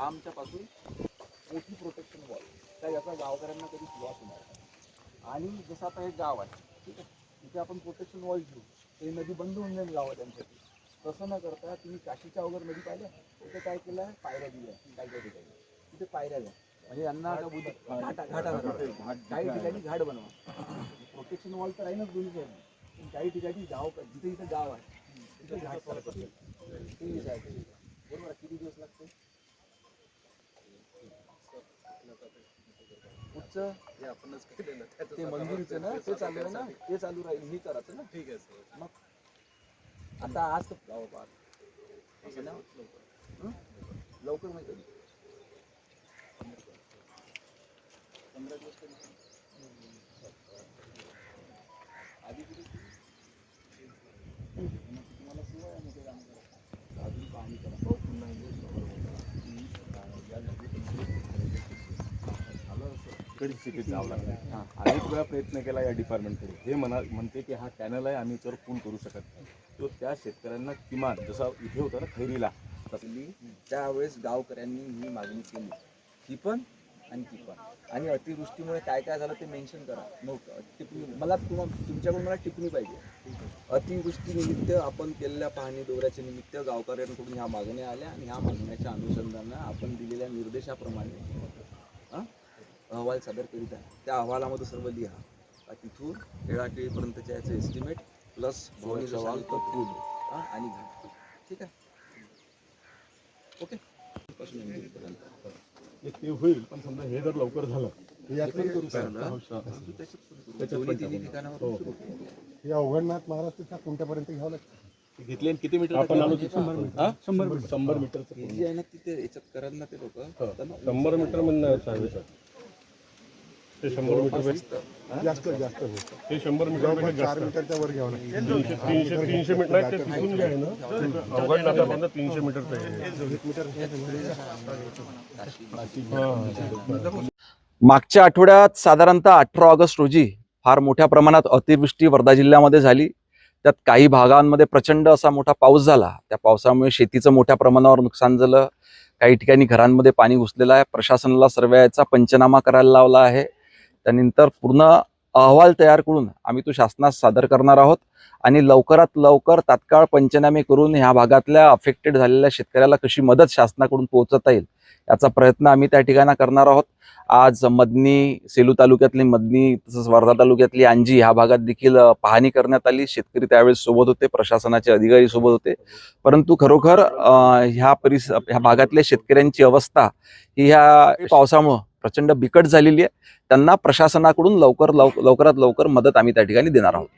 हा आमच्यापासून मोठी protection wall त्या याचा गावकऱ्यांना कधी लॉस होणार नाही. आणि जसं आता हे गाव आहे ठीक आहे तिथे आपण प्रोटेक्शन वॉल घेऊ ते नदी बंद होऊन जाईल गावात त्यांच्यासाठी तसं न करता तुम्ही काशीच्या वगैरे नदी पाहिल्या तिथे काय केलं आहे पायऱ्या दिल्या काय काय ठिकाणी तिथे पायऱ्या द्या म्हणजे यांना आता बुद्धी घाटा घाटा. काही ठिकाणी घाट बनवा प्रोटेक्शन वॉल तर आहे ना दोन्ही. पण काही ठिकाणी गाव जिथे जिथे गाव आहे तिथे घाट जायचं. बरोबर. किती दिवस लागते हे आपणच केलेलं त्याचं ते मंदिरचं ना ते चालू आहे ना ते चालू राहील हे करायचं ना ठीक आहे सर मग आता आज तर गाव पाहत असं ना हं? लवकर माहिती कधी पंधरा दिवस तरी. आधी मग तुम्हाला आहे काम करायची. अजून पाणी करा पाऊस पुन्हा येईल. या नदीत झालं असं. कडे जावं लागलं अनेक वेळा प्रयत्न केला या डिपार्टमेंटकडे हे म्हणा म्हणते की हा कॅनल आहे आम्ही याच्यावर पूल करू शकत नाही. तो त्या शेतकऱ्यांना किमान जसा इथे होता ना खैरीला तसली त्यावेळेस गावकऱ्यांनी ही मागणी केली. ही पण आणि ती पण. आणि अतिवृष्टीमुळे काय काय झालं ते मेन्शन करा. मग टिप्पणी मला तुम्हा तुमच्याकडून मला टिप्पणी पाहिजे. अतिवृष्टीनिमित्त आपण केलेल्या पाहणी दौऱ्याच्या निमित्त गावकऱ्यांकडून ह्या मागण्या आल्या आणि ह्या मागण्याच्या अनुषंगानं आपण दिलेल्या निर्देशाप्रमाणे हां अहवाल सादर करीत आहे. त्या अहवालामध्ये सर्व लिहा. का तिथून केळाकेळीपर्यंतच्या याचं एस्टिमेट प्लस भवानी जवाल पूल हं, आणि घाट ठीक आहे? ओके. हे ते होईल पण समजा हे जर लवकर झालं हे. ठिकाणावर हो. अवघडनाथ महाराष्ट्राच्या कोणत्यापर्यंत घ्यावं लागतं? घेतले आणि किती मीटर आपण आलो शंभर मीटर. शंभर मीटर जे आहे ना तिथे याच्यात कराल ना ते लोक शंभर मीटर म्हणणं ते शंभर मीटर जास्त. जास्त होतं ते शंभर मीटर चार मीटरच्या वर घ्यावं तीनशे तीनशे तीनशे मीटर नाही, ते तिथून जे आहे ना अवघड तीनशे मीटरचं आहे. मागच्या आठवड्यात साधारणतः अठरा ऑगस्ट रोजी फार मोठ्या प्रमाणात अतिवृष्टी वर्धा जिल्ह्यामध्ये झाली. त्यात काही भागांमध्ये प्रचंड असा मोठा पाऊस झाला. त्या पावसामुळे शेतीचं मोठ्या प्रमाणावर नुकसान झालं. काही ठिकाणी घरांमध्ये पाणी घुसलेलं आहे. प्रशासनाला सर्व याचा पंचनामा करायला लावला आहे. त्यानंतर पूर्ण अहवाल तयार करून आम्ही तो शासनास सादर करणार आहोत. आणि लवकरात लवकर तात्काळ पंचनामे करून ह्या भागातल्या अफेक्टेड झालेल्या शेतकऱ्याला कशी मदत शासनाकडून पोहोचवता येईल याचा प्रयत्न आम्ही त्या ठिकाणी करणार आहोत. आज मदनी सेलू तालुक्यातली मदनी तसंच वर्धा तालुक्यातली अंजी ह्या भागात देखील पाहणी करण्यात आली. शेतकरी त्यावेळेस सोबत होते प्रशासनाचे अधिकारी सोबत होते. परंतु खरोखर ह्या परिस ह्या भागातल्या शेतकऱ्यांची अवस्था ही ह्या पावसामुळं प्रचंड बिकट झालेली आहे. त्यांना प्रशासनाकडून लवकर लवकरात लवकर मदत आम्ही त्या ठिकाणी देणार आहोत.